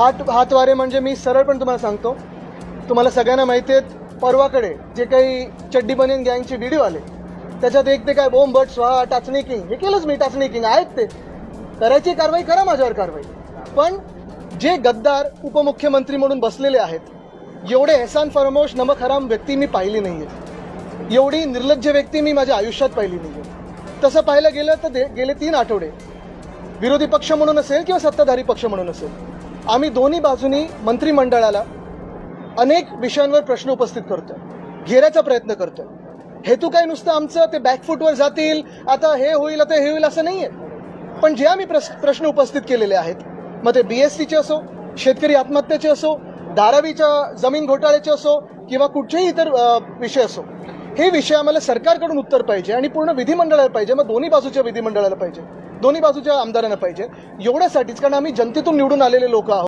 हात हातवारे म्हणजे मी सरळ पण तुम्हाला सांगतो. तुम्हाला सगळ्यांना माहिती आहेत परवाकडे जे काही चड्डी बनेन गँगचे व्हिडिओ आले त्याच्यात एक ते काय बोंब बट स्वाहा टाचणी किंग हे केलंच मी टाचणी किंग आहेत ते. करायची कारवाई करा माझ्यावर कारवाई. पण जे गद्दार उपमुख्यमंत्री म्हणून बसलेले आहेत एवढे एहसान फरमोश नमक हराम व्यक्ती मी पाहिली नाही आहे एवढी निर्लज्ज व्यक्ती मी माझ्या आयुष्यात पाहिली नाही आहे तसं पाहायला गेलं तर दे- गेले तीन आठवडे. विरोधी पक्ष म्हणून असेल किंवा सत्ताधारी पक्ष म्हणून असेल आम्ही दोन्ही बाजूनी मंत्रिमंडळाला अनेक विषयांवर प्रश्न उपस्थित करतोय घेण्याचा प्रयत्न करतोय. हेतू काय नुसतं आमचं? ते बॅकफुटवर जातील आता हे होईल आता हे होईल असं नाही आहे पण जे आम्ही प्रश्न उपस्थित केलेले आहेत मग ते बी एस सीचे असो शेतकरी आत्महत्येचे असो धारावीच्या जमीन घोटाळ्याचे असो किंवा कुठचेही इतर विषय असो हे विषय आम्हाला सरकारकडून उत्तर पाहिजे आणि पूर्ण विधिमंडळाला पाहिजे मग दोन्ही बाजूच्या विधिमंडळाला पाहिजे. दोन्ही बाजूच्या आमदारांना पाहिजे. एवढ्यासाठीच कारण आम्ही जनतेतून निवडून आलेले लोक आहोत.